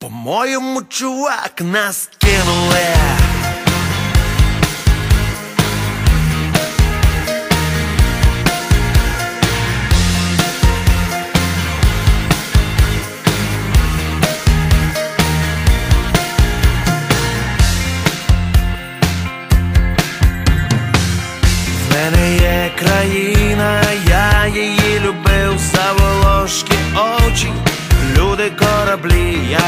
По-моєму, чувак, нас кинули. В мене є країна, я її любив за волошки очі, люди кораблі, я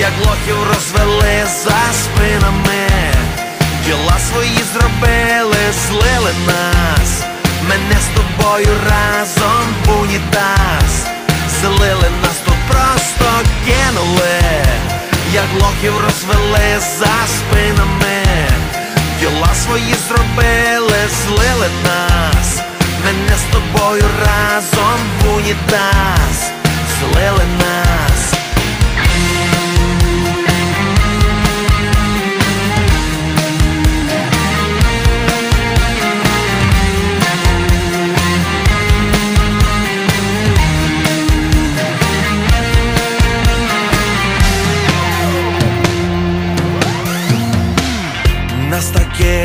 як лохів розвели за спинами, діла свої зробили, злили нас, мене з тобою разом в унітаз. Злили нас тут просто кинули, як лохів розвели за спинами, діла свої зробили, злили нас, мене з тобою разом в унітаз,